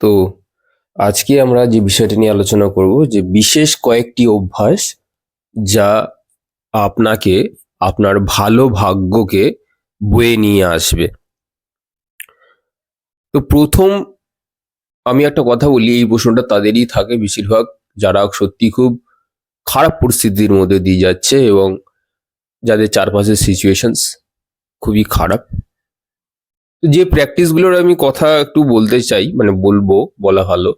তো আজকে আমরা যে বিষয়টা নিয়ে আলোচনা করব যে বিশেষ কয়েকটি অভ্যাস যা আপনাকে, আপনার ভালো ভাগ্যকে বয়ে নিয়ে আসবে। তো প্রথম আমি একটা কথা বলি, এই প্রশ্নটা তাদেরই থাকে বেশিরভাগ, যারা সত্যি খুব খারাপ পরিস্থিতির মধ্যে দিয়ে যাচ্ছে এবং যাদের চারপাশের সিচুয়েশনস খুবই খারাপ। যে প্র্যাকটিসগুলোর আমি কথা একটু বলতে চাই মানে বলব, বলা ভালো,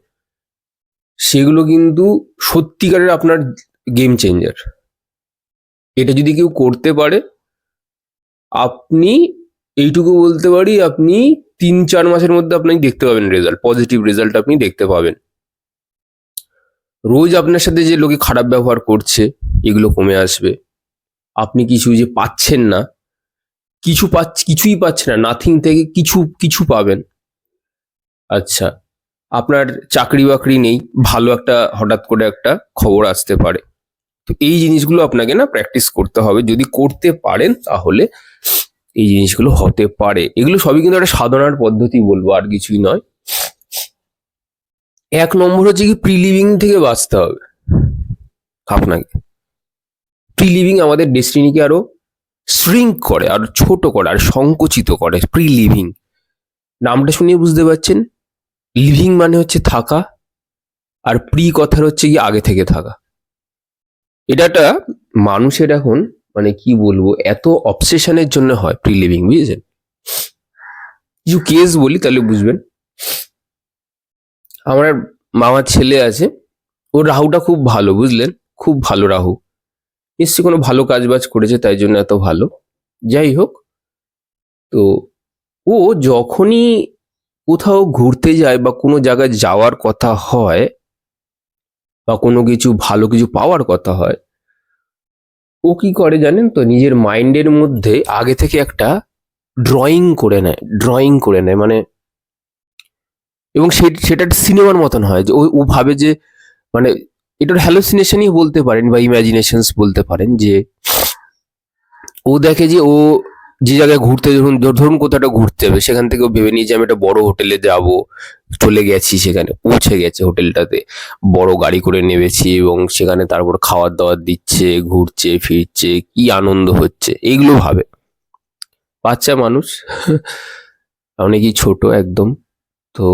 সেগুলো কিন্তু সত্যিকারের আপনার গেম চেঞ্জার এটা যদি কেউ করতে পারে, আপনি এইটুকু বলতে পারি, আপনি তিন চার মাসের মধ্যে আপনি দেখতে পাবেন রেজাল্ট পজিটিভ রেজাল্ট আপনি দেখতে পাবেন। রোজ আপনার সাথে যে লোকে খারাপ ব্যবহার করছে, এগুলো কমে আসবে। আপনি কিছু যে পাচ্ছেন না কিছু পাচ্ছ, কিছুই পাচ্ছে না নাথিং থেকে কিছু কিছু পাবেন। আচ্ছা আপনার চাকরি বাকরি নেই, ভালো একটা হঠাৎ করে একটা খবর আসতে পারে। তো এই জিনিসগুলো আপনাকে না প্র্যাকটিস করতে হবে। যদি করতে পারেন তাহলে এই জিনিসগুলো হতে পারে। এগুলো সবই কিন্তু একটা সাধনার পদ্ধতি বলব, আর কিছুই নয়। এক নম্বর হচ্ছে কি প্রিলিভিং থেকে বাঁচতে হবে। আপনাকে। প্রি লিভিং আমাদের ডেস্টিনিকে আরও শ্রিঙ্ক করে আর ছোট করে আর সংকুচিত করে প্রি লিভিং নামটা শুনিয়ে বুঝতে পারছেন? লিভিং মানে হচ্ছে থাকা আর প্রি কথার হচ্ছে কি আগে থেকে থাকা। এটা একটা মানুষের এখন মানে কি বলব, এত অবসেশনের জন্য হয় প্রি লিভিং বুঝেছেন? কিছু কেস বলি তাহলে বুঝবেন। আমার মামার ছেলে আছে, ওর রাহুটা খুব ভালো, বুঝলেন? খুব ভালো রাহু। নিশ্চয়ই কোনো ভালো কাজ বাজ করেছে তাই জন্য এত ভালো। যাই হোক, তো ও যখনই কোথাও ঘুরতে যায় বা কোনো জায়গায় যাওয়ার কথা হয় বা কোনো কিছু ভালো কিছু পাওয়ার কথা হয়, ও কি করে জানেন তো? নিজের মাইন্ডের মধ্যে আগে থেকে একটা ড্রয়িং করে নেয় ড্রয়িং করে নেয় মানে এবং সেটা সিনেমার মতন হয় যে ও ভাবে যে মানে এটার হ্যালোসিনেশনই বলতে পারেন বা ইমাজিনেশনস বলতে পারেন যে ও দেখে যে ও যে জায়গায় ঘুরতে ধরুন ধরুন কোথাও ঘুরতে যাবে, সেখান থেকে ও ভেবে নিয়ে যে আমি একটা বড় হোটেলে যাব, চলে গেছি সেখানে, পৌঁছে গেছে হোটেলটাতে। বড় গাড়ি করে নেমেছি এবং সেখানে তারপর খাবার দাবার দিচ্ছে, ঘুরছে, ফিরছে, কি আনন্দ হচ্ছে এইগুলো ভাবে। বাচ্চা মানুষ, অনেকই ছোট একদম, তো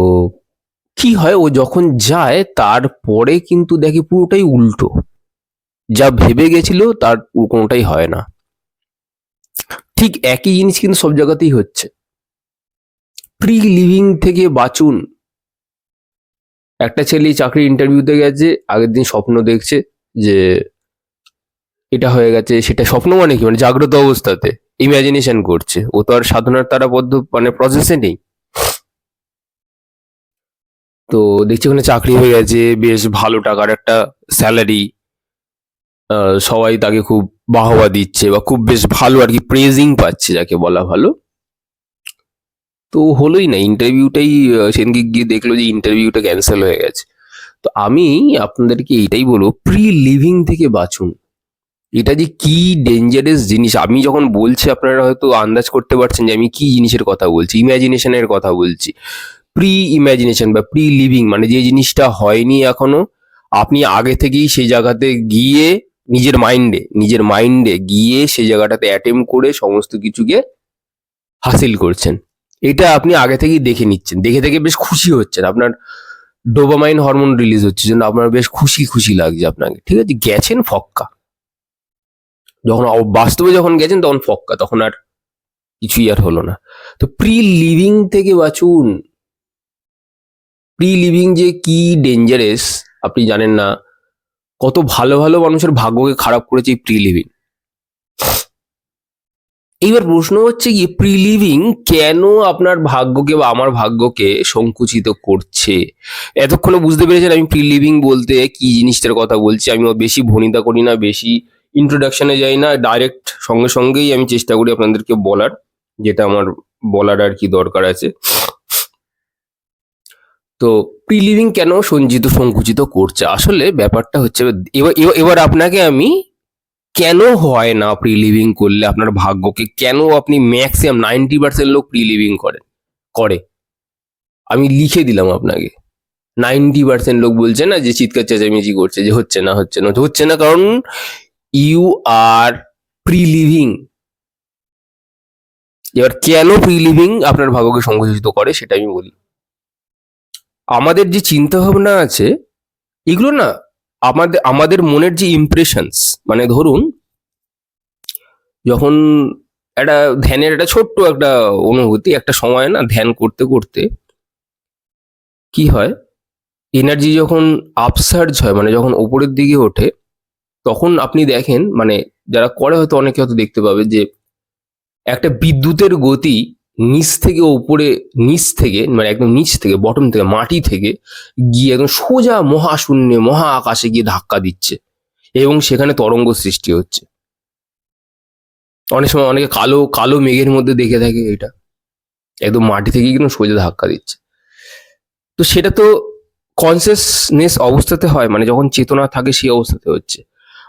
কি হয়, ও যখন যায়, তারপরে কিন্তু দেখে পুরোটাই উল্টো। যা ভেবে গেছিল, তার কোনোটাই হয় না। ঠিক একই জিনিস কিন্তু সব জায়গাতেই হচ্ছে। প্রি লিভিং থেকে বাঁচুন। একটা ছেলে চাকরি ইন্টারভিউতে গেছে, আগের দিন স্বপ্ন দেখছে যে, এটা হয়ে গেছে, সেটা স্বপ্ন মানে কি? মানে জাগ্রত অবস্থাতে। ইমাজিনেশন করছে। ও তো আর সাধনার তারা পদ্ধ মানে প্রসেসে নেই। তো দেখছি ওখানে চাকরি হয়ে গেছে, বেশ ভালো টাকার একটা স্যালারি সবাই তাকে খুব বাহবা দিচ্ছে বা খুব বেশ ভালো আর কি প্রেজিং পাচ্ছে যাকে বলা ভালো। তো হলোই না ইন্টারভিউটাই সেদিনকে গিয়ে দেখল যে ইন্টারভিউটা ক্যান্সেল হয়ে গেছে। তো আমি আপনাদেরকে এইটাই বলব প্রি লিভিং থেকে বাঁচুন। এটা যে কি ডেঞ্জারাস জিনিস। আমি যখন বলছি, আপনারা হয়তো আন্দাজ করতে পারছেন যে আমি কি জিনিসের কথা বলছি ইমাজিনেশনের কথা বলছি। প্রি ইমাজিনেশন বা প্রি লিভিং মানে যে জিনিসটা হয়নি এখনও, আপনি আগে থেকেই সেই জায়গাতে গিয়ে নিজের মাইন্ডে নিজের মাইন্ডে গিয়ে সেই জায়গাটাতে অ্যাটেম্প করে সমস্ত কিছুকে হাসিল করছেন। এটা আপনি আগে থেকেই দেখে নিচ্ছেন। দেখে থেকে বেশ খুশি হচ্ছেন। আপনার ডোবামাইন হরমোন রিলিজ হচ্ছে জন্য আপনার বেশ খুশি খুশি লাগছে আপনাকে। ঠিক আছে? গেছেন ফক্কা। যখন বাস্তবে যখন গেছেন তখন ফক্কা, তখন আর কিছুই আর হলো না। তো প্রি লিভিং থেকে বাঁচুন। প্রি লিভিং যে কি ডেঞ্জারেস আপনি জানেন না, কত ভালো ভালো মানুষের ভাগ্যকে খারাপ করেছে এই প্রি লিভিং এইবার প্রশ্ন হচ্ছে কি প্রি লিভিং কেন আপনার ভাগ্যকে বা আমার ভাগ্যকে সংকুচিত করছে? এতক্ষণে বুঝতে পেরেছেন আমি প্রি লিভিং বলতে কি জিনিসটার কথা বলছি। আমি বেশি ভনিতা করি না, বেশি ইন্ট্রোডাকশনে যাই না ডাইরেক্ট সঙ্গে সঙ্গেই আমি চেষ্টা করি আপনাদেরকে বলার, যেটা আমার বলার আর কি দরকার আছে। তো প্রি লিভিং কেন সঞ্চিত সংকুচিত করছে? আসলে ব্যাপারটা হচ্ছে, এবার, এবার- আপনাকে আমি কেন হয় না প্রি লিভিং করলে আপনার ভাগ্যকে? কেন আপনি ম্যাক্সিমাম নাইনটি পার্সেন্ট লোক প্রি লিভিং করেন, করে? আমি লিখে দিলাম আপনাকে। নাইনটি পার্সেন্ট লোক বলছে না যে, চিৎকার চেঁচামেচি করছে যে, হচ্ছে না হচ্ছে না হচ্ছে না, কারণ ইউ আর প্রি লিভিং এবার কেন প্রি লিভিং আপনার ভাগ্যকে সংকুচিত করে, সেটা আমি বলি। আমাদের যে চিন্তা ভাবনা আছে, এগুলো না আমাদের আমাদের মনের যে ইমপ্রেশনস মানে ধরুন, যখন একটা ধ্যানের একটা ছোট্ট একটা অনুভূতি, একটা সময় না ধ্যান করতে করতে কি হয়? এনার্জি যখন আপসার্জ হয় মানে যখন ওপরের দিকে ওঠে, তখন আপনি দেখেন মানে যারা করে হয়তো অনেকে হয়তো দেখতে পাবে যে একটা বিদ্যুতের গতি নিচ থেকে ওপরে নিচ থেকে মানে একদম নিচ থেকে বটম থেকে, মাটি থেকে গিয়ে একদম সোজা মহাশূন্যে মহা আকাশে গিয়ে ধাক্কা দিচ্ছে এবং সেখানে তরঙ্গ সৃষ্টি হচ্ছে। অনেক সময় অনেকে কালো কালো মেঘের মধ্যে দেখে থাকে এটা। একদম মাটি থেকে কিন্তু সোজা ধাক্কা দিচ্ছে। তো সেটা তো কনসিয়াসনেস অবস্থাতে হয় মানে যখন চেতনা থাকে সেই অবস্থাতে হচ্ছে।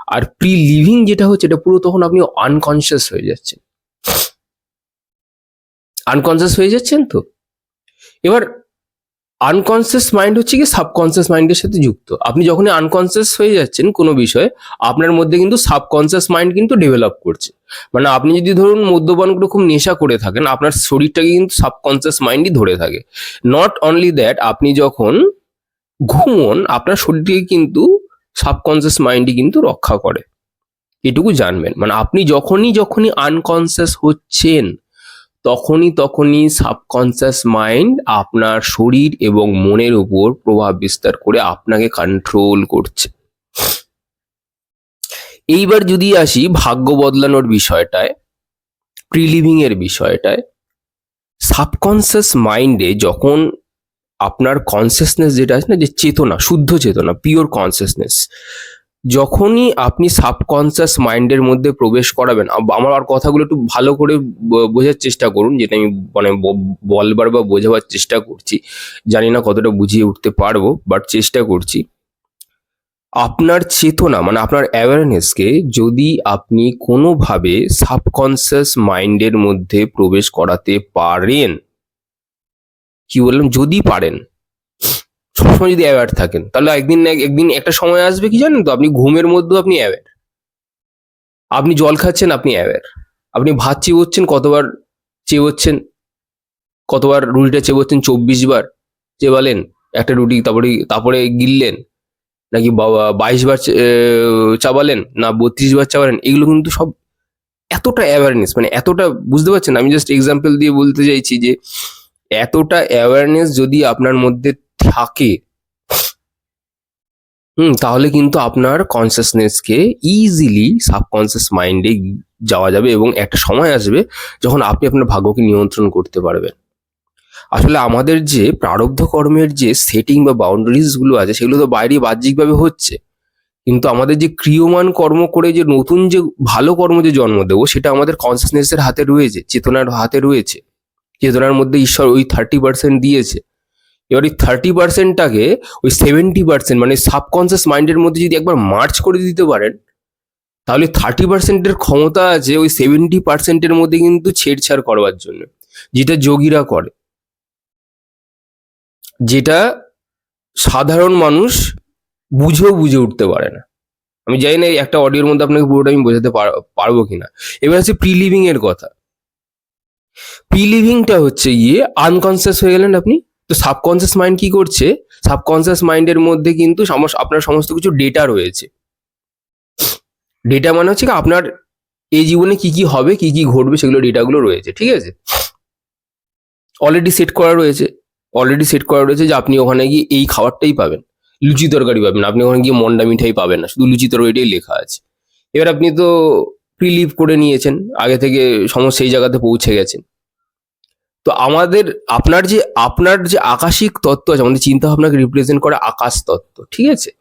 আর প্রি লিভিং যেটা হচ্ছে, এটা পুরো তখন আপনি আনকনসিয়াস হয়ে যাচ্ছেন। আনকনসিয়াস হয়ে যাচ্ছেন তো? এবার আনকনসিয়াস মাইন্ড হচ্ছে কি সাবকনসিয়াস মাইন্ডের সাথে যুক্ত। আপনি যখনই আনকনসিয়াস হয়ে যাচ্ছেন কোনো বিষয়ে, আপনার মধ্যে কিন্তু সাবকনসিয়াস মাইন্ড কিন্তু ডেভেলপ করছে। মানে আপনি যদি ধরুন মদ্যপানগুলো খুব নেশা করে থাকেন, আপনার শরীরটাকে কিন্তু সাবকনসিয়াস মাইন্ডই ধরে থাকে। নট অনলি দ্যাট আপনি যখন ঘুমন, আপনার শরীরটিকে কিন্তু সাবকনসিয়াস মাইন্ডই কিন্তু রক্ষা করে। এটুকু জানবেন। মানে আপনি যখনই যখনই আনকনসিয়াস হচ্ছেন তখনই তখনই সাবকনসিয়াস মাইন্ড আপনার শরীর এবং মনের উপর প্রভাব বিস্তার করে আপনাকে কন্ট্রোল করছে। এইবার যদি আসি ভাগ্য বদলানোর বিষয়টায় প্রিলিভিং এর বিষয়টায় সাবকনসিয়াস মাইন্ডে যখন আপনার কনসিয়াসনেস যেটা আছে না, যে চেতনা, শুদ্ধ চেতনা পিওর কনসিয়াসনেস যখনই আপনি সাবকনসিয়াস মাইন্ডের মধ্যে প্রবেশ করাবেন আমার আর কথাগুলো একটু ভালো করে বোঝার চেষ্টা করুন, যেটা আমি মানে বলবার বা বোঝাবার চেষ্টা করছি। জানি না কতটা বুঝিয়ে উঠতে পারব বাট চেষ্টা করছি। আপনার চেতনা মানে আপনার অ্যাওয়ারনেসকে যদি আপনি কোনোভাবে সাবকনসিয়াস মাইন্ডের মধ্যে প্রবেশ করাতে পারেন, কি বললাম? যদি পারেন সবসময় যদি অ্যাওয়ার থাকেন, তাহলে একদিন না একদিন একটা সময় আসবে কি জানেন তো? আপনি ঘুমের মধ্যেও আপনি অ্যাওয়ার আপনি জল খাচ্ছেন, আপনি অ্যাওয়ার আপনি ভাত চেবোচ্ছেন, কতবার চেবোচ্ছেন, কতবার রুটিটা চেবোচ্ছেন, চব্বিশ বার চেবালেন, একটা রুটি তারপরে তারপরে গিললেন, নাকি বাইশ বার চাবালেন, না বত্রিশ বার চাবালেন, এগুলো কিন্তু সব এতটা অ্যাওয়ারনেস মানে এতটা, বুঝতে পারছেন? আমি জাস্ট এক্সাম্পল দিয়ে বলতে চাইছি যে, এতটা অ্যাওয়ারনেস যদি আপনার মধ্যে থাকে। হুম, তাহলে কিন্তু আপনার কনসিয়াসনেসকে ইজিলি সাবকনসিয়াস মাইন্ডে যাওয়া যাবে এবং একটা সময় আসবে যখন আপনি আপনার ভাগ্যকে নিয়ন্ত্রণ করতে পারবেন। আসলে আমাদের যে প্রারব্ধ কর্মের যে সেটিং বা বাউন্ডারিজগুলো আছে, সেগুলো তো বাইরে বাহ্যিকভাবে হচ্ছে। কিন্তু আমাদের যে ক্রিয়মান কর্ম করে যে নতুন যে ভালো কর্ম যে জন্ম দেবো, সেটা আমাদের কনসিয়াসনেসের হাতে রয়েছে, চেতনার হাতে রয়েছে। চেতনার মধ্যে ঈশ্বর ওই থার্টি পার্সেন্ট দিয়েছে। এবার ওই থার্টি পার্সেন্টটাকে ওই সেভেন্টি পার্সেন্ট মানে সাবকনসিয়াস মাইন্ডের মধ্যে যদি একবার মার্চ করে দিতে পারেন, তাহলে থার্টি পার্সেন্টের ক্ষমতা আছে ওই সেভেন্টি পার্সেন্টের মধ্যে কিন্তু ছেড়ছাড় করবার জন্য, যেটা যোগীরা করে। যেটা সাধারণ মানুষ বুঝেও বুঝে উঠতে পারে না। আমি জানি না একটা অডিওর মধ্যে আপনাকে পুরোটা আমি বোঝাতে পার- পারব কিনা। এবার আছে প্রি লিভিং এর কথা। প্রি লিভিংটা হচ্ছে গিয়ে আনকনসিয়াস হয়ে গেলেন আপনি। তো সাবকনসিয়াস মাইন্ড কি করছে? সাবকনসিয়াস মাইন্ডের মধ্যে কিন্তু আপনার সমস্ত কিছু ডেটা রয়েছে। ডেটা মানে হচ্ছে কি আপনার এই জীবনে কি কি হবে, কি কি ঘটবে সেগুলো ডেটাগুলো রয়েছে, ঠিক আছে? অলরেডি সেট করা রয়েছে। অলরেডি সেট করা রয়েছে যে আপনি ওখানে গিয়ে এই খাবারটাই পাবেন। লুচি তরকারি পাবেন। আপনি ওখানে গিয়ে মন্ডা মিঠাই পাবেন না, শুধু লুচি তরকারিটাই লেখা আছে। এবার আপনি তো প্রিলিভ করে নিয়েছেন, আগে থেকে সমস্ত সেই জায়গাতে পৌঁছে গেছেন। তো আমাদের আপনার যে আপনার যে আকাশিক তত্ত্ব আছে, আমাদের চিন্তা ভাবনাকে রিপ্রেজেন্ট করে আকাশ তত্ত্ব, ঠিক আছে?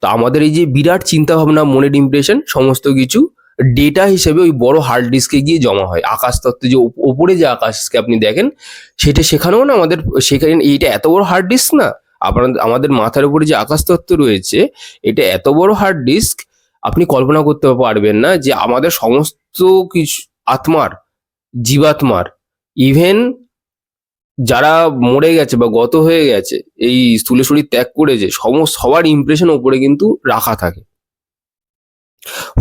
তো আমাদের এই যে বিরাট চিন্তা ভাবনা মনের ইমপ্রেশন সমস্ত কিছু ডেটা হিসেবে ওই বড় হার্ড ডিস্কে গিয়ে জমা হয়। আকাশ তত্ত্ব যে ওপ- ওপরে যে আকাশকে আপনি দেখেন, সেটা সেখানেও না আমাদের, সেখানে এইটা এত বড় হার্ড ডিস্ক না। আপনার, আমাদের মাথার উপরে যে আকাশ তত্ত্ব রয়েছে, এটা এত বড় হার্ড ডিস্ক আপনি কল্পনা করতে পারবেন না যে আমাদের সমস্ত কিছু আত্মার, জীবাত্মার ইভেন যারা মরে গেছে বা গত হয়ে গেছে, এই স্থূল শরীর ত্যাগ করেছে, সমস্ত সবার ইমপ্রেশন ওপরে কিন্তু রাখা থাকে।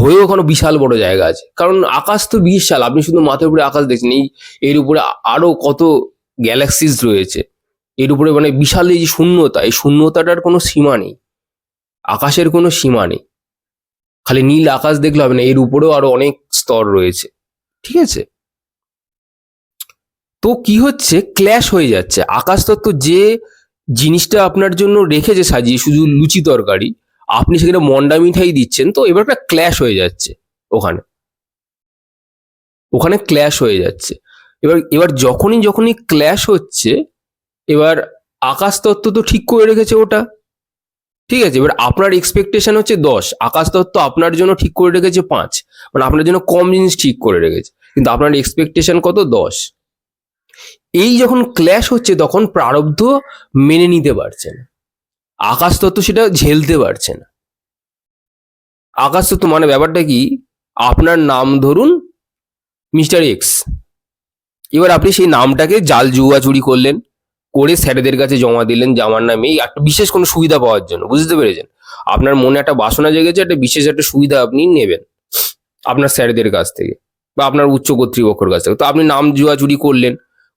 হয়েও ওখানে বিশাল বড় জায়গা আছে। কারণ আকাশ তো বিশাল, আপনি শুধু মাথার উপরে আকাশ দেখছেন, এই, এর উপরে আরও কত গ্যালাক্সিস রয়েছে। এর উপরে মানে বিশাল এই যে শূন্যতা, এই শূন্যতাটার কোনো সীমা নেই। আকাশের কোনো সীমা নেই। খালি নীল আকাশ দেখলে হবে না, এর উপরেও আরও অনেক স্তর রয়েছে। ঠিক আছে? তো কি হচ্ছে? ক্ল্যাশ হয়ে যাচ্ছে। আকাশ তত্ত্ব যে জিনিসটা আপনার জন্য রেখেছে সাজিয়ে, শুধু লুচি তরকারি, আপনি সেখানে মন্ডা মিঠাই দিচ্ছেন, তো এবার একটা ক্ল্যাশ হয়ে যাচ্ছে ওখানে। ওখানে ক্ল্যাশ হয়ে যাচ্ছে। এবার এবার যখনই যখনই ক্ল্যাশ হচ্ছে, এবার আকাশ তত্ত্ব তো ঠিক করে রেখেছে ওটা। ঠিক আছে? এবার আপনার এক্সপেকটেশন হচ্ছে দশ, আকাশ তত্ত্ব আপনার জন্য ঠিক করে রেখেছে পাঁচ। মানে আপনার জন্য কম জিনিস ঠিক করে রেখেছে। কিন্তু আপনার এক্সপেকটেশন কত? দশ। এই যখন ক্ল্যাশ হচ্ছে তখন প্রারব্ধ মেনে নিতে পারছে না। আকাশ তত্ত্ব সেটা ঝেলতে পারছে না। আকাশ তত্ত্ব মানে ব্যাপারটা কি? আপনার নাম ধরুন মিস্টার এক্স। এবার আপনি সেই নামটাকে জাল জুয়া চুরি করলেন, করে স্যারেদের কাছে জমা দিলেন যে আমার নামে একটা বিশেষ কোনো সুবিধা পাওয়ার জন্য, বুঝতে পেরেছেন? আপনার মনে একটা বাসনা জেগেছে, একটা বিশেষ একটা সুবিধা আপনি নেবেন আপনার স্যারেদের কাছ থেকে, বা আপনার উচ্চ কর্তৃপক্ষের কাছ থেকে। তো আপনি নাম জুয়া চুরি করলেন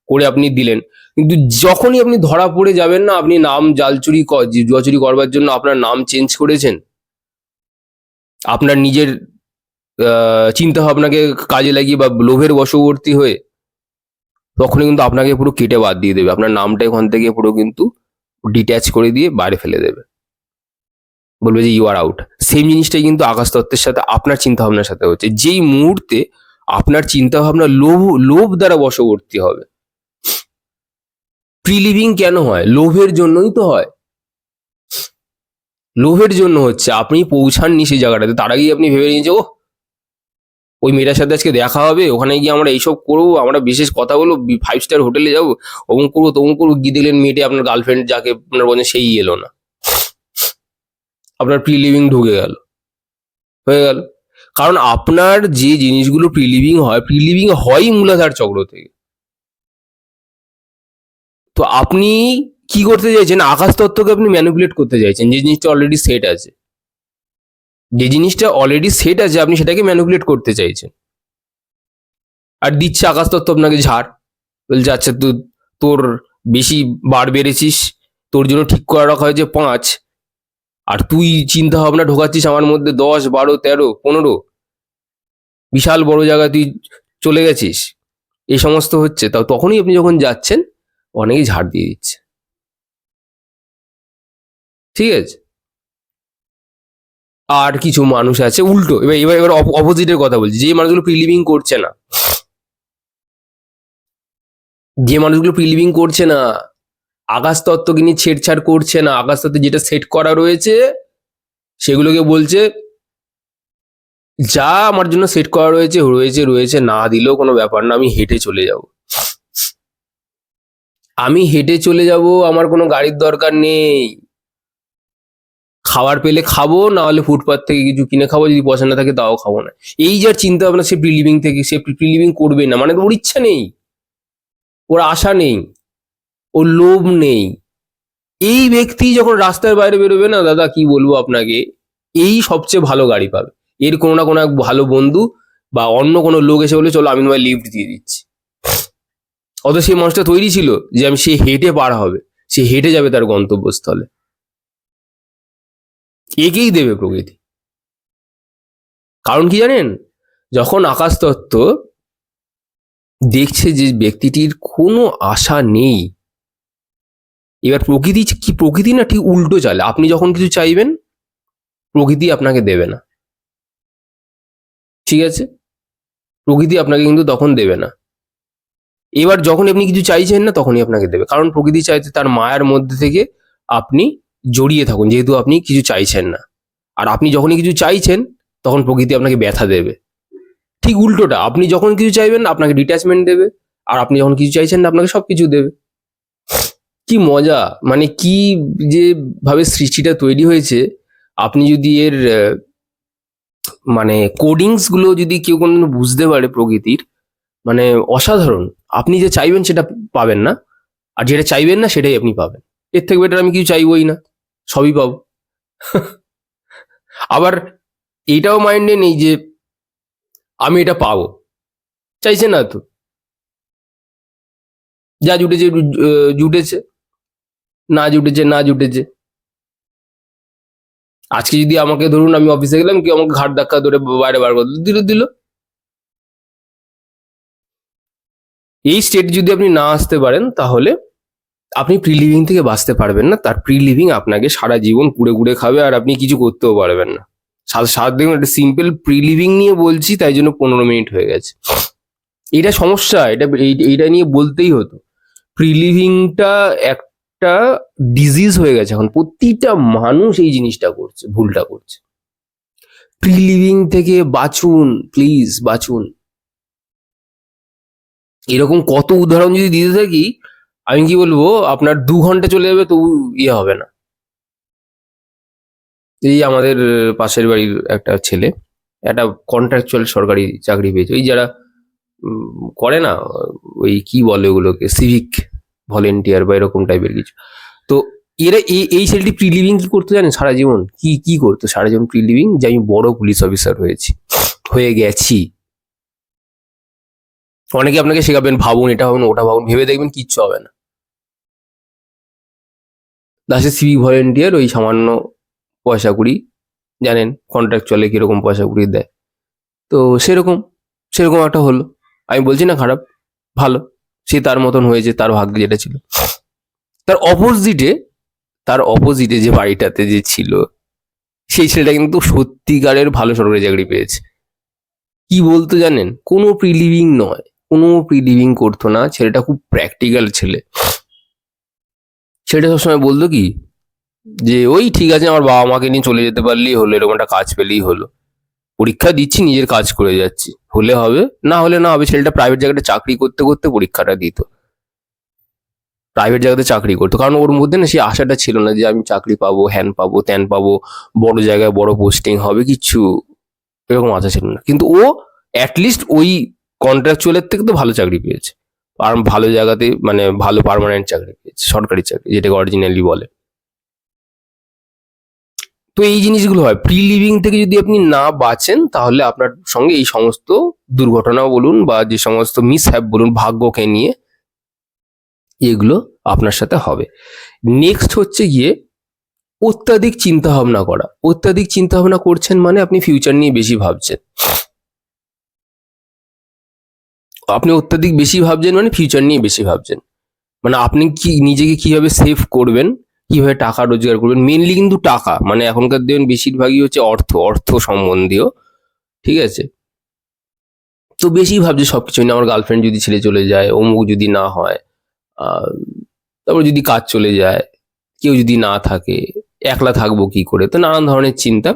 করে আপনি দিলেন। কিন্তু যখনই আপনি ধরা পড়ে যাবেন না, আপনি নাম জাল চুরি ক- জুয়া করবার জন্য আপনার নাম চেঞ্জ করেছেন। আপনার নিজের চিন্তা ভাবনাকে কাজে লাগিয়ে বা লোভের বশবর্তী হয়ে তখনই কিন্তু আপনাকে পুরো কেটে বাদ দিয়ে দেবে। আপনার নামটা ওখান থেকে পুরো কিন্তু ডিট্যাচ করে দিয়ে বাইরে ফেলে দেবে। বলবে যে ইউ আর আউট সেম জিনিসটাই কিন্তু আকাশ তত্ত্বের সাথে আপনার চিন্তা ভাবনার সাথে হচ্ছে। যেই মুহূর্তে আপনার চিন্তা ভাবনা লোভ লোভ দ্বারা বশবর্তী হবে প্রিলিভিং কেন হয়? লোভের জন্যই তো হয়। লোভের জন্য হচ্ছে, আপনি পৌঁছাননি সেই জায়গাটাতে, তার আগেই আপনি ভেবে নিয়েছে ও ওই মেয়েটার সাথে আজকে দেখা হবে, ওখানে গিয়ে আমরা এইসব করব, আমরা বিশেষ কথা বলব ফাইভ স্টার হোটেলে যাব, অমুক করব, তমুক করব, গিয়ে দেখলেন মেয়েটি আপনার গার্লফ্রেন্ড যাকে আপনার বলেন সেই এলো না। আপনার প্রি লিভিং ঢুকে গেল। হয়ে গেল। কারণ আপনার যে জিনিসগুলো প্রি লিভিং হয় প্রি লিভিং হয় মূলাধার চক্র থেকে। তো আপনি কি করতে চাইছেন? আকাশ তত্ত্বকে আপনি ম্যানিপুলেট করতে চাইছেন। যে জিনিসটা অলরেডি সেট আছে। যে জিনিসটা অলরেডি সেট আছে, আপনি সেটাকে ম্যানিপুলেট করতে চাইছেন। আর দিচ্ছে আকাশ তত্ত্ব আপনাকে ঝাড়। বলছে আচ্ছা তুই তোর বেশি বার বেড়েছিস, তোর জন্য ঠিক করে রাখা হয়েছে পাঁচ। আর তুই চিন্তা ভাবনা ঢোকাচ্ছিস আমার মধ্যে দশ, বারো, তেরো, পনেরো। বিশাল বড় জায়গায় তুই চলে গেছিস। এই সমস্ত হচ্ছে। তাও তখনই আপনি যখন যাচ্ছেন অনেকেই ঝাড় দিয়ে দিচ্ছে। ঠিক আছে? আর কিছু মানুষ আছে, উল্টো, এবার এবার এবার অপোজিটের কথা বলছি, যে মানুষগুলো প্রিলিভিং করছে না, যে মানুষগুলো প্রিলিভিং করছে না আকাশ তত্ত্বকে নিয়ে ছেড়ছাড় করছে না আকাশ তত্ত্বে যেটা সেট করা রয়েছে, সেগুলোকে বলছে, যা আমার জন্য সেট করা রয়েছে রয়েছে রয়েছে, না দিলেও কোনো ব্যাপার না, আমি হেঁটে চলে যাব। আমি হেঁটে চলে যাব, আমার কোনো গাড়ির দরকার নেই। খাবার পেলে খাব না হলে ফুটপাথ থেকে কিছু কিনে খাব, যদি পয়সা না থাকে তাও খাব না। এই যার চিন্তা ভাবনা, সে প্রিলিভিং থেকে, সে প্রিলিভিং করবে না। মানে ওর ইচ্ছা নেই। ওর আশা নেই। ওর লোভ নেই। এই ব্যক্তি যখন রাস্তার বাইরে বেরোবে না, দাদা, কি বলব আপনাকে? এই সবচেয়ে ভালো গাড়ি পাবে। এর কোনো না কোনো এক ভালো বন্ধু বা অন্য কোনো লোক এসে বলে চলো, আমি তোমায় লিফট দিয়ে দিচ্ছি। অত সেই মানুষটা তৈরি ছিল যে আমি সে হেঁটে পার হবে, সে হেঁটে যাবে তার গন্তব্যস্থলে। একেই দেবে প্রকৃতি। কারণ কি জানেন? যখন আকাশতত্ত্ব দেখছে যে ব্যক্তিটির কোনো আশা নেই, এবার প্রকৃতি কি প্রকৃতি না ঠিক উল্টো চালে? আপনি যখন কিছু চাইবেন, প্রকৃতি আপনাকে দেবে না। ঠিক আছে? প্রকৃতি আপনাকে কিন্তু তখন দেবে না। এবার যখন আপনি কিছু চাইছেন না, তখনই আপনাকে দেবে। কারণ প্রকৃতি চাইতে তার মায়ার মধ্যে থেকে আপনি জড়িয়ে থাকুন, যেহেতু আপনি কিছু চাইছেন না। আর আপনি যখনই কিছু চাইছেন, তখন প্রকৃতি আপনাকে ব্যথা দেবে। ঠিক উল্টোটা, আপনি যখন কিছু চাইবেন, আপনাকে ডিট্যাচমেন্ট দেবে। আর আপনি যখন কিছু চাইছেন না, আপনাকে সব কিছু দেবে। কি মজা! মানে কি যে ভাবে সৃষ্টিটা তৈরি হয়েছে। আপনি যদি এর মানে কোডিংসগুলো যদি কেউ কোনো বুঝতে পারে প্রকৃতির মানে অসাধারণ। আপনি যে চাইবেন সেটা পাবেন না, আর যেটা চাইবেন না সেটাই আপনি পাবেন। এর থেকে বেটার আমি কিছু চাইবই না, সবই পাবো। আবার এইটাও মাইন্ডে নেই যে আমি এটা পাবো। চাইছে না তো। যা জুটেছে জুটেছে। না জুটেছে না জুটেছে। আজকে যদি আমাকে ধরুন আমি অফিসে গেলাম কি আমাকে ঘাট ধাক্কা ধরে বাইরে বার করে দিল দিল। এই স্টেট যদি আপনি না আসতে পারেন, তাহলে আপনি প্রি লিভিং থেকে বাঁচতে পারবেন না। তার প্রি লিভিং আপনাকে সারা জীবন কুড়ে কুড়ে খাবে আর আপনি কিছু করতেও পারবেন না। সাত দেখুন, একটা সিম্পল প্রি লিভিং নিয়ে বলছি, তাই জন্য পনেরো মিনিট হয়ে গেছে। এটা সমস্যা, এটা, এই- এইটা নিয়ে বলতেই হতো। প্রি লিভিংটা একটা ডিজিজ হয়ে গেছে এখন। প্রতিটা মানুষ এই জিনিসটা করছে, ভুলটা করছে। প্রি লিভিং থেকে বাঁচুন প্লিজ বাঁচুন। এরকম কত উদাহরণ যদি দিতে থাকি, আমি কি বলব, আপনার দু ঘণ্টা চলে যাবে তবু ইয়ে হবে না। এই আমাদের পাশের বাড়ির একটা ছেলে, একটা কন্ট্রাকচুয়াল সরকারি চাকরি পেয়েছে। ওই যারা করে না, ওই কি বলে ওগুলোকে সিভিক ভলেন্টিয়ার বা এরকম টাইপের কিছু। তো এরা এই ছেলেটি প্রি লিভিং কি করতে জানেন? সারা জীবন। কি কি করতো? সারা জীবন প্রি লিভিং যে আমি বড় পুলিশ অফিসার হয়েছি, হয়ে গেছি। অনেকে আপনাকে শেখাবেন, ভাবুন, এটা ভাবুন, ওটা ভাবুন, ভেবে দেখবেন কিচ্ছু হবে না। লাস্টে সিভিক ভলেন্টিয়ার ওই সামান্য পয়সা কুড়ি, জানেন কন্ট্রাকচুয়ালে কীরকম পয়সা কুড়ি দেয়। তো সেরকম সেরকম একটা হলো। আমি বলছি, না, খারাপ, ভালো, সে তার মতন হয়েছে, তার ভাগ্যে যেটা ছিল। তার অপোজিটে তার অপোজিটে যে বাড়িটাতে যে ছিল, সেই ছেলেটা কিন্তু সত্যিকারের ভালো সরকারি চাকরি পেয়েছে। কি বলতো জানেন? কোনো প্রিলিভিং নয়। কোনো প্রিলিভিং করতো না। ছেলেটা খুব প্র্যাকটিক্যাল ছেলে। ছেলেটা সবসময় বলতো কি, যে, ওই ঠিক আছে, আমার বাবা মাকে নিয়ে চলে যেতে পারলেই হলো এরকম একটা কাজ পেলেই হলো। পরীক্ষা দিচ্ছি, নিজের কাজ করে যাচ্ছি। হলে হবে, না হলে না হবে। ছেলেটা প্রাইভেট জায়গাটা চাকরি করতে করতে পরীক্ষাটা দিত। প্রাইভেট জায়গাতে চাকরি করতো। কারণ ওর মধ্যে না সেই আশাটা ছিল না যে, আমি চাকরি পাবো, হ্যান পাবো, ত্যান পাবো, বড় জায়গায় বড় পোস্টিং হবে, কিচ্ছু এরকম আশা ছিল না। কিন্তু ও অ্যাটলিস্ট ওই কন্ট্রাকচুয়ালের থেকে তো ভালো চাকরি পেয়েছে। আর ভালো জায়গাতে মানে ভালো পারমানেন্ট চাকরি পেয়েছে, সরকারি চাকরি, যেটাকে অরিজিনালি বলে। তো এই জিনিসগুলো হয়। প্রি লিভিং থেকে যদি আপনি না বাঁচেন, তাহলে আপনার সঙ্গে এই সমস্ত দুর্ঘটনা বলুন বা যে সমস্ত মিস বলুন, ভাগ্যকে নিয়ে এগুলো আপনার সাথে হবে। নেক্সট হচ্ছে গিয়ে অত্যাধিক চিন্তা ভাবনা করা। অত্যাধিক চিন্তা ভাবনা করছেন মানে আপনি ফিউচার নিয়ে বেশি ভাবছেন। আপনি অত্যাধিক বেশি ভাবছেন মানে ফিউচার নিয়ে বেশি ভাবছেন। মানে আপনি কি, নিজেকে কীভাবে সেভ করবেন, কীভাবে টাকা রোজগার করবেন? মেনলি কিন্তু টাকা মানে এখনকার দিন বেশিরভাগই হচ্ছে অর্থ অর্থ সম্বন্ধীয়, ঠিক আছে? তো বেশি ভাবছে সবকিছু নিয়ে। আমার গার্লফ্রেন্ড যদি ছেড়ে চলে যায়, অমুক যদি না হয় তারপর যদি কাজ চলে যায়, কেউ যদি না থাকে, একলা থাকব কি করে? তো নানান ধরনের চিন্তা।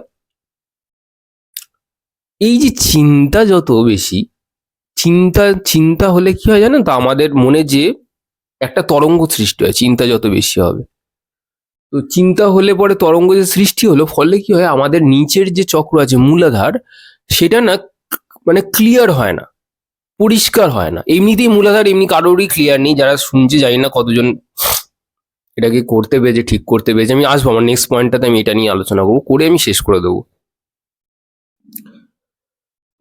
এই যে চিন্তা যত বেশি চিন্তা চিন্তা হলে কি হয় জানেন তো? আমাদের মনে যে একটা তরঙ্গ সৃষ্টি হয়, চিন্তা যত বেশি হবে। তো চিন্তা হলে পরে তরঙ্গ যে সৃষ্টি হলো, ফলে কি হয়? আমাদের নিচের যে চক্র আছে, মূলাধার, সেটা না মানে ক্লিয়ার হয় না, পরিষ্কার হয় না। এমনিতেই মূলাধার, এমনি কারোরই ক্লিয়ার নেই। যারা শুনছে, জানি না কতজন এটাকে করতে পেরেছে, ঠিক করতে পেরেছে। আমি আসব, আমার নেক্সট পয়েন্টটাতে আমি এটা নিয়ে আলোচনা করব, করে আমি শেষ করে দেবো।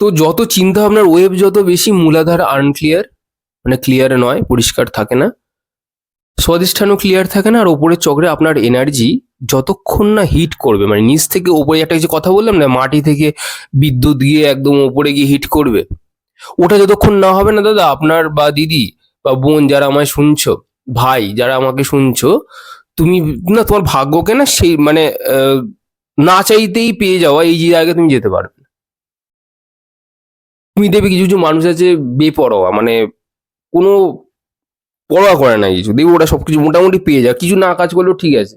তো যত চিন্তা ভাবনার ওয়েব যত বেশি মূলাধার আনক্লিয়ার মানে ক্লিয়ার নয়, পরিষ্কার থাকে না, স্বাধিষ্ঠানও ক্লিয়ার থাকে না, আর ওপরের চক্রে আপনার এনার্জি যতক্ষণ না হিট করবে মানে নিচ থেকে ওপরে একটা কিছু কথা বললাম না, মাটি থেকে বিদ্যুৎ গিয়ে একদম ওপরে গিয়ে হিট করবে, ওটা যতক্ষণ না হবে না দাদা, আপনার বা দিদি বা বোন যারা আমায় শুনছো, ভাই যারা আমাকে শুনছো, তুমি না তোমার ভাগ্যকে না সেই মানে না চাইতেই পেয়ে যাওয়া, এই যে জায়গায় তুমি যেতে পারবে। তুমি দেখবে কিছু কিছু মানুষ আছে বেপরোয়া মানে কোনো পরোয়া করে না কিছু। দেখবে ওরা সবকিছু মোটামুটি পেয়ে যায়। কিছু না কাজ করলেও ঠিক আছে।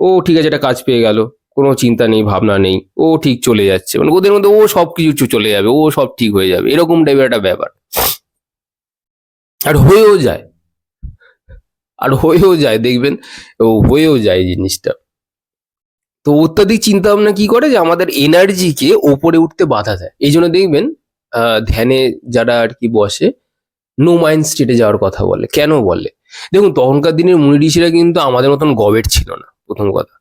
ও ঠিক আছে এটা কাজ পেয়ে গেল। কোনো চিন্তা নেই, ভাবনা নেই। ও ঠিক চলে যাচ্ছে। মানে ওদের মধ্যে ও সব কিছু চলে যাবে। ও সব ঠিক হয়ে যাবে। এরকম টাইপের একটা ব্যাপার। আর হয়েও যায়। আর হয়েও যায়, দেখবেন? ও হয়েও যায় জিনিসটা। তো অত্যাধিক চিন্তা ভাবনা কি করে? যে আমাদের এনার্জিকে ওপরে উঠতে বাধা দেয়। এই জন্য দেখবেন ধ্যানে যারা আর কি বসে নো মাইন্ড স্টেটে যাওয়ার কথা বলে। কেন বলে? দেখুন, তখনকার দিনের মুনি ঋষিরা কিন্তু আমাদের মতন গবেট ছিল না, প্রথম কথা।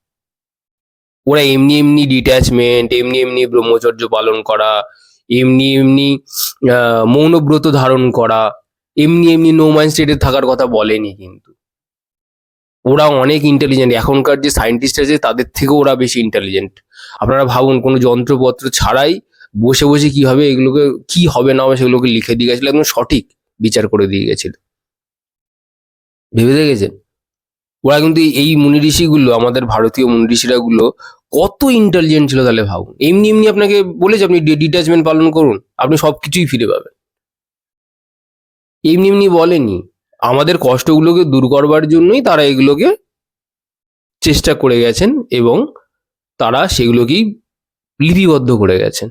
ওরা এমনি এমনি ডিট্যাচমেন্ট এমনি এমনি ব্রহ্মচর্য পালন করা, এমনি এমনি মৌনব্রত ধারণ করা, এমনি এমনি নো মাইন্ড স্টেটে থাকার কথা বলেনি কিন্তু। ওরা অনেক ইন্টেলিজেন্ট এখনকার যে সায়েন্টিস্ট আছে, তাদের থেকেও ওরা বেশি ইন্টেলিজেন্ট আপনারা ভাবুন, কোনো যন্ত্রপত্র ছাড়াই বসে বসে কি হবে, এগুলোকে কি হবে না হবে সেগুলোকে লিখে দিয়ে গেছিল, একদম সঠিক বিচার করে দিয়ে গেছিল। ভেবে দেখেছেন? ওরা কিন্তু এই মুনি ঋষিগুলো, আমাদের ভারতীয় মুনি ঋষিরা গুলো কত ইন্টেলিজেন্ট ছিল তাহলে ভাবুন। এমনি এমনি আপনাকে বলেছে, আপনি ডিটাচমেন্ট পালন করুন, আপনি সবকিছুই ফিরে পাবেন। এমনি এমনি বলেনি। আমাদের কষ্টগুলোকে দূর করবার জন্যই তারা এগুলোকে চেষ্টা করে গেছেন এবং তারা সেগুলোকেই লিপিবদ্ধ করে গেছেন।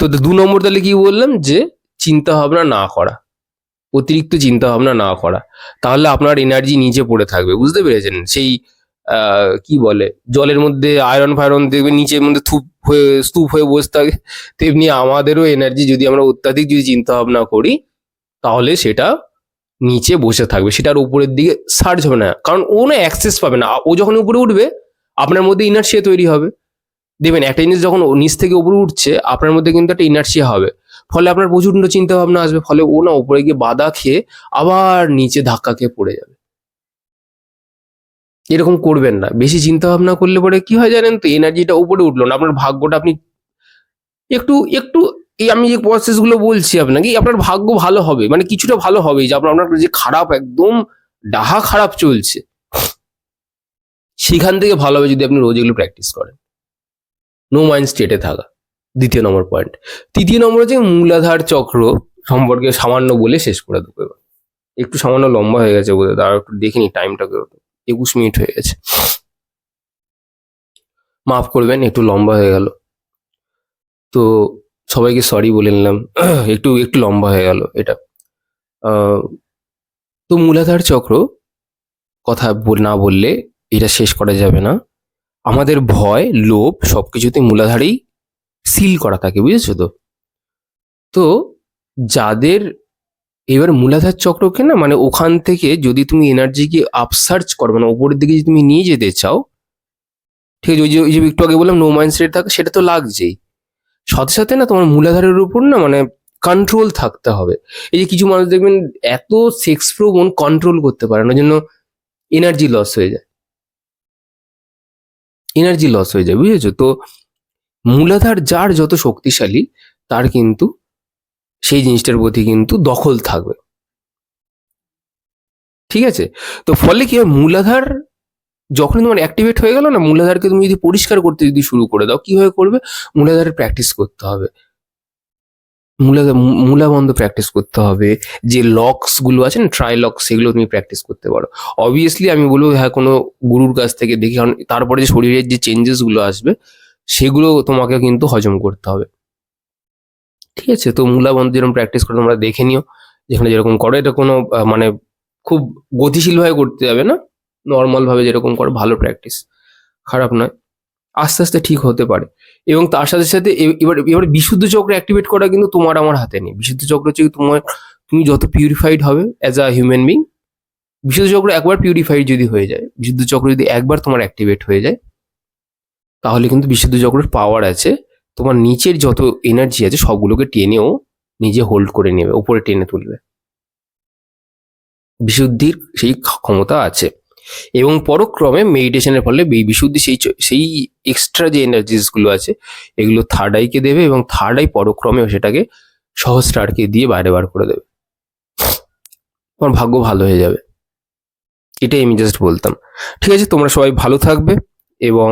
তো দু নম্বর তাহলে কি বললাম যে চিন্তা ভাবনা না করা, অতিরিক্ত চিন্তা ভাবনা না করা, তাহলে আপনার এনার্জি নিচে পড়ে থাকবে, বুঝতে পেরেছেন? সেই কি বলে, জলের মধ্যে আয়রন ফায়রন দেখবে, নিচের মধ্যে থুপ হয়ে, স্তূপ হয়ে বসে থাকে, তেমনি আমাদেরও এনার্জি যদি আমরা অত্যাধিক যদি চিন্তা ভাবনা করি, তাহলে সেটা নিচে বসে থাকবে, সেটার উপরের দিকে সার্চ হবে না। কারণ ও না অ্যাক্সেস পাবে না, ও যখন উপরে উঠবে, আপনার মধ্যে ইনার্সিয়া তৈরি হবে। দেখবেন, একটা জিনিস যখন নিচ থেকে উপরে উঠছে, আপনার মধ্যে কিন্তু একটা ইনার্সিয়া হবে। ফলে আপনার প্রচণ্ড চিন্তা ভাবনা আসবে, ফলে ও না উপরে গিয়ে বাধা খেয়ে আবার নিচে ধাক্কা খেয়ে পড়ে যাবে। এরকম করবেন না। বেশি চিন্তা ভাবনা করলে পরে কি হয় জানেন তো এনার্জিটা উপরে উঠল না। আপনার ভাগ্যটা আপনি একটু একটু এই আমি যে প্রসেসগুলো বলছি আপনাকে, আপনার ভাগ্য ভালো হবে। মানে কিছুটা ভালো হবে, যে আপনার আপনার যে খারাপ, একদম ডাহা খারাপ চলছে। সেখান থেকে ভালো হবে যদি আপনি রোজ এগুলো প্র্যাকটিস করেন। নো মাইন্ড স্টেটে থাকা। দ্বিতীয় নম্বর পয়েন্ট তৃতীয় নম্বর হচ্ছে মূলাধার চক্র সম্পর্কে সামান্য বলে শেষ করে দেবো এবার। একটু সামান্য লম্বা হয়ে গেছে বোধহয় তার একটু দেখিনি টাইমটাকে একুশ মিনিট হয়ে গেছে। মাফ করবেন, একটু লম্বা হয়ে গেল। তো সবাইকে সরি বলে নিলাম। একটু একটু লম্বা হয়ে গেল এটা। তো মূলাধার চক্র কথা না বললে এটা শেষ করা যাবে না। আমাদের ভয়, লোভ সব কিছুতে মূলাধারেই সিল করা থাকে, বুঝেছ তো? তো যাদের এবার মূলাধার চক্রকে না মানে ওখান থেকে যদি তুমি এনার্জিকে আপসার্চ করো মানে ওপরের দিকে যদি তুমি নিয়ে যেতে চাও, ঠিক আছে, ওই যে ওই যে একটু আগে বললাম নো মাইন্ড সেট থাকে, সেটা তো লাগছেই। সাথে সাথে না তোমার মূলাধারের উপর না মানে কন্ট্রোল থাকতে হবে। এই যে কিছু মানুষ দেখবেন এত সেক্স প্রবণ কন্ট্রোল করতে পারে না জন্য এনার্জি লস হয়ে যায়। এনার্জি লস হয়ে যাবে বুঝেছ? তো মূলাধার যার যত শক্তিশালী, তার কিন্তু সেই জিনিসটার প্রতি কিন্তু দখল থাকবে। ঠিক আছে? তো ফলে কি হয়? মূলাধার যখন তোমার অ্যাক্টিভেট হয়ে গেল না, মূলাধারকে তুমি যদি পরিষ্কার করতে যদি শুরু করে দাও কীভাবে করবে? মূলাধারের প্র্যাকটিস করতে হবে। মূলাধার মূ- মূলাবন্ধ প্র্যাকটিস করতে হবে। যে লক্সগুলো আছে না ট্রাই লক্স সেগুলো তুমি প্র্যাকটিস করতে পারো। অবভিয়াসলি আমি বলব হ্যাঁ কোনো গুরুর কাছ থেকে দেখি, কারণ তারপরে যে শরীরের যে চেঞ্জেসগুলো আসবে, সেগুলো তোমাকে কিন্তু হজম করতে হবে। ঠিক আছে? তো মূলাবন্ধ যেরকম প্র্যাকটিস করে তোমরা দেখে নিও। যেখানে যেরকম করো, এটা কোনো মানে খুব গতিশীলভাবে করতে যাবে না। নর্মাল ভাবে যেরকম করো, ভালো প্র্যাকটিস খারাপ নয়। আস্তে আস্তে ঠিক হতে পারে। এবং তার সাথে সাথে এবার এবার বিশুদ্ধ চক্র অ্যাক্টিভেট করা কিন্তু তোমার আমার হাতে নেই। বিশুদ্ধ চক্র হচ্ছে তোমার, তুমি যত পিউরিফাইড হবে অ্যাজ আ হিউম্যান বিং বিশুদ্ধ চক্র একবার পিউরিফাইড যদি হয়ে যায়, বিশুদ্ধ চক্র যদি একবার তোমার অ্যাক্টিভেট হয়ে যায়, তাহলে কিন্তু বিশুদ্ধ চক্রের পাওয়ার আছে। তোমার নিচের যত এনার্জি আছে সবগুলোকে টেনেও নিজে হোল্ড করে নেবে, উপরে টেনে তুলবে। বিশুদ্ধির সেই ক্ষমতা আছে। এবং পরক্রমে মেডিটেশনের ফলে বিশুদ্ধি সেই সেই এক্সট্রা যে এনার্জিসগুলো আছে, এগুলো থার্ড আইকে দেবে এবং থার্ড আই পরক্রমে সেটাকে সহস্রারকে দিয়ে বাইরে বার করে দেবে। তোমার ভাগ্য ভালো হয়ে যাবে। এটাই আমি জাস্ট বলতাম। ঠিক আছে, তোমরা সবাই ভালো থাকবে এবং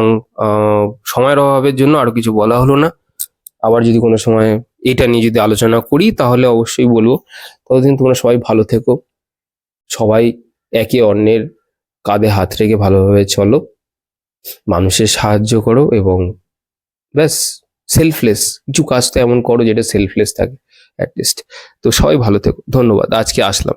সময়ের অভাবের জন্য আরও কিছু বলা হলো না। আবার যদি কোনো সময় এটা নিয়ে যদি আলোচনা করি, তাহলে অবশ্যই বলব। ততদিন তোমরা সবাই ভালো থেকো। সবাই একে অন্যের কাঁধে হাত রেখে ভালোভাবে চলো। মানুষের সাহায্য করো এবং ব্যাস সেলফলেস কিছু কাজ তো এমন করো যেটা সেলফলেস থাকে অ্যাটলিস্ট তো সবাই ভালো থেকো। ধন্যবাদ। আজকে আসলাম।